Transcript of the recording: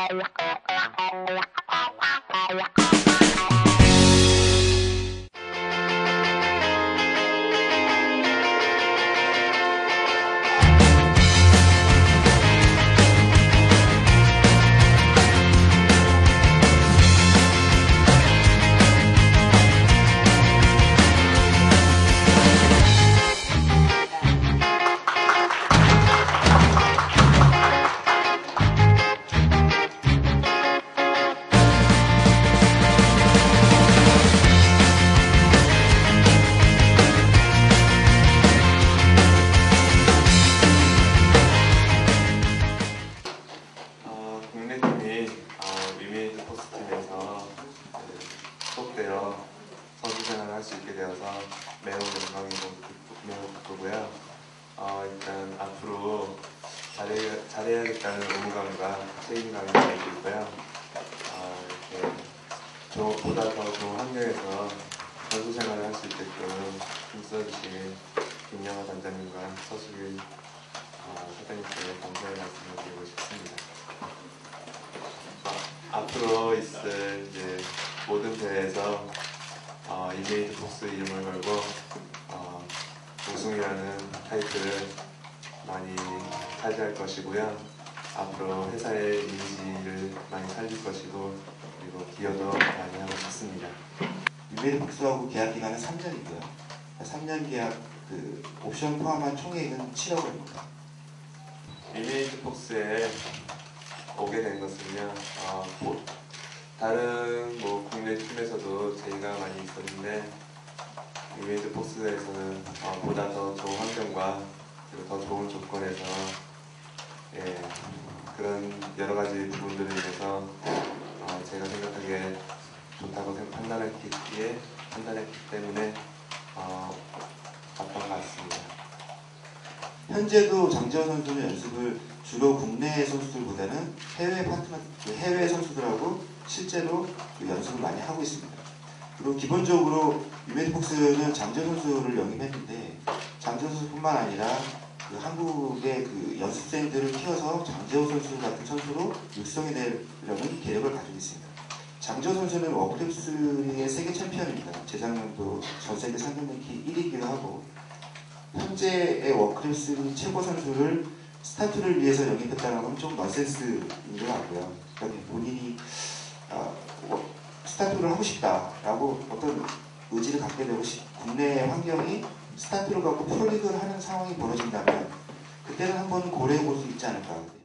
I'm a cop, I'm a cop, I'm a cop, I'm a cop. 소속되어 선수 생활을 할 수 있게 되어서 매우 영광이고 매우 기쁘고요. 어, 일단 앞으로 잘해, 잘해야겠다는 의무감과 책임감이 들고요. 어, 이렇게 조- 보다 더 좋은 환경에서 선수 생활을 할 수 있게끔 힘써주신 김영하 단장님과 서수길 어, 사장님께 감사의 말씀을 드리고 싶습니다. 어, 앞으로 있을 이제 모든 대회에서 어, 이메이드 복스 이름을 걸고 어, 우승이라는 타이틀을 많이 차지할 것이고요. 앞으로 회사의 이미지를 많이 살릴 것이고 그리고 기여도 많이 하고 싶습니다. 유메리 복수하고 계약 기간은 3년이고요. 3년 계약 그 옵션 포함한 총액은 7억 원입니다. 이메이드 폭스에 오게 된 것은요. 어, 뭐, 다른 뭐 국내 팀에서도 제의가 많이 있었는데 이메이드 폭스에서는 어, 보다 더 좋은 환경과 그리고 더 좋은 조건에서 예, 그런 여러 가지 부분들을 인해서 어, 제가 생각하기에 좋다고 판단했기에 판단했기 때문에 어, 왔던 것 같습니다. 현재도 장재원 선수는 연습을 주로 국내 선수들보다는 해외 파트너, 그 해외 선수들하고 실제로 그 연습을 많이 하고 있습니다. 그리고 기본적으로 유메디 폭스는 장재원 선수를 영입했는데 장재원 선수뿐만 아니라 그 한국의 그 연습생들을 키워서 장재원 선수 같은 선수로 육성해내려는 계획을 가지고 있습니다. 장재원 선수는 워크랩스의 세계 챔피언입니다. 재작년도 전 세계 랭킹 1위기도 하고 현재의 워크랩스 최고 선수를 스타트를 위해서 영입했다는 건 좀 넌센스인 것 같고요. 본인이 어, 스타트를 하고 싶다라고 어떤 의지를 갖게 되고 싶, 국내의 환경이 스타트를 갖고 프로리그를 하는 상황이 벌어진다면 그때는 한번 고려해 볼 수 있지 않을까.